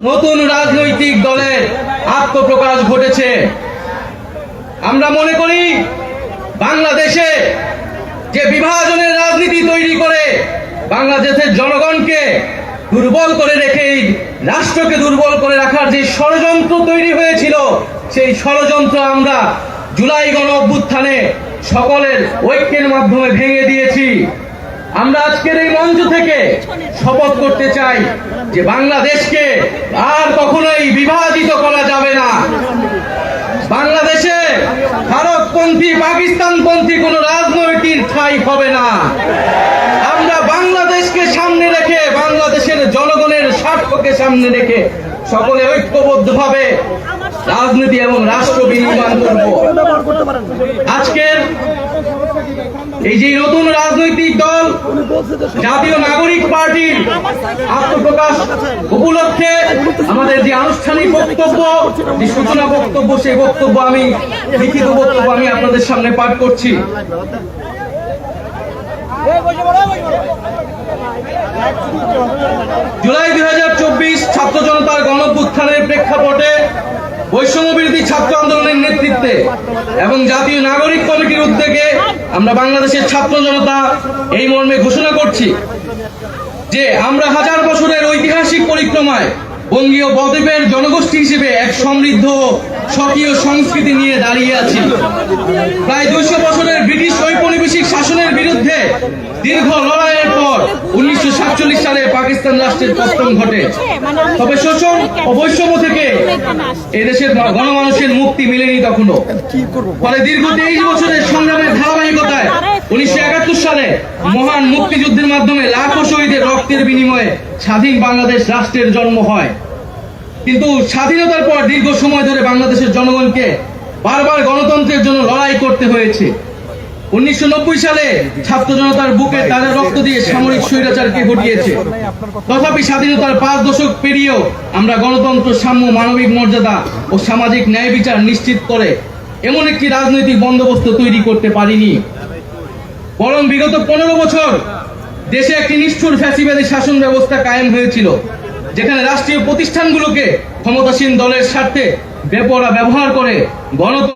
নতুন রাজনৈতিক দলের আত্মপ্রকাশ ঘটেছে। আমরা মনে করি, বাংলাদেশে যে বিভাজনের রাজনীতি তৈরি করে, বাংলাদেশের জনগণকে দুর্বল করে রেখে রাষ্ট্রকে দুর্বল করে রাখার যে ষড়যন্ত্র তৈরি হয়েছিল, সেই ষড়যন্ত্র আমরা জুলাই গণ অভ্যুত্থানে সকলের ঐক্যের মাধ্যমে ভেঙে দিয়েছি। আমরা আজকের এই মঞ্চ থেকে শপথ করতে চাই যে বাংলাদেশকে আর কখনোই বিভাজিত করা যাবে না। বাংলাদেশে ভারতপন্থী, পাকিস্তানপন্থী কোন রাজনৈতিক ঠাঁই হবে না। আমরা বাংলাদেশকে সামনে রেখে, বাংলাদেশের জনগণের স্বার্থকে সামনে রেখে সকলে ঐক্যবদ্ধভাবে রাজনীতি এবং রাষ্ট্র বিনির্মাণ করব। আজকের এই যে নতুন রাজনৈতিক দল, জাতীয় নাগরিক পার্টির আত্মপ্রকাশ উপলক্ষে আমাদের যে আনুষ্ঠানিক বক্তব্য, যে সূচনা বক্তব্য, সেই বক্তব্য আমি লিখিত বক্তব্য আমি আপনাদের সামনে পাঠ করছি। জুলাই দুই হাজার চব্বিশ ছাত্র জনতার গণপুত্থানের প্রেক্ষাপটে বৈষম্য বিরোধী ছাত্র আন্দোলনের নেতৃত্বে এবং জাতীয় নাগরিক কমিটির উদ্যোগে আমরা বাংলাদেশের ছাত্র জনতা এই মর্মে ঘোষণা করছি। যে আমরা হাজার বছরের ঐতিহাসিক পরিক্রমায় বঙ্গীয় বদ্বীপের জনগোষ্ঠী হিসেবে এক সমৃদ্ধ স্বকীয় সংস্কৃতি নিয়ে দাঁড়িয়ে আছি। প্রায় দুইশো বছরের ব্রিটিশ ঔপনিবেশিক শাসনের বিরুদ্ধে দীর্ঘ লড়াইয়ের পর উনিশশো সাতচল্লিশ সালে পাকিস্তান রাষ্ট্রের পতন ঘটে। তবে শোষণ ও বৈষম্য থেকে এদেশের গণমানুষের মুক্তি মেলেনি তখনও ফলে দীর্ঘ তেইশ বছরের সংগ্রামের ধারাবাহিকতায় উনিশশো একাত্তর সালে মহান মুক্তিযুদ্ধের মাধ্যমে লাখো রক্তের বিনিময়ে স্বাধীন বাংলাদেশ রাষ্ট্রের জন্ম হয়। কিন্তু স্বাধীনতার পর দীর্ঘ সময় ধরে বাংলাদেশের জনগণকে বারবার গণতন্ত্রের জন্য লড়াই করতে হয়েছে। উনিশশো সালে ছাত্র জনতার বুকে তাদের রক্ত দিয়ে সামরিক স্বৈরাচারকে ঘটিয়েছে। তথাপি স্বাধীনতার পাঁচ দশক পেরিয়েও আমরা গণতন্ত্র, সাম্য, মানবিক মর্যাদা ও সামাজিক ন্যায় বিচার নিশ্চিত করে এমন একটি রাজনৈতিক বন্দোবস্ত তৈরি করতে পারিনি। বরং বিগত পনেরো বছর দেশে একটি নিষ্ঠুর ফ্যাসিবাদী শাসন ব্যবস্থা কায়েম হয়েছিল, যেখানে রাষ্ট্রীয় প্রতিষ্ঠানগুলোকে ক্ষমতাসীন দলের স্বার্থে বেপরা ব্যবহার করে গণতন্ত্র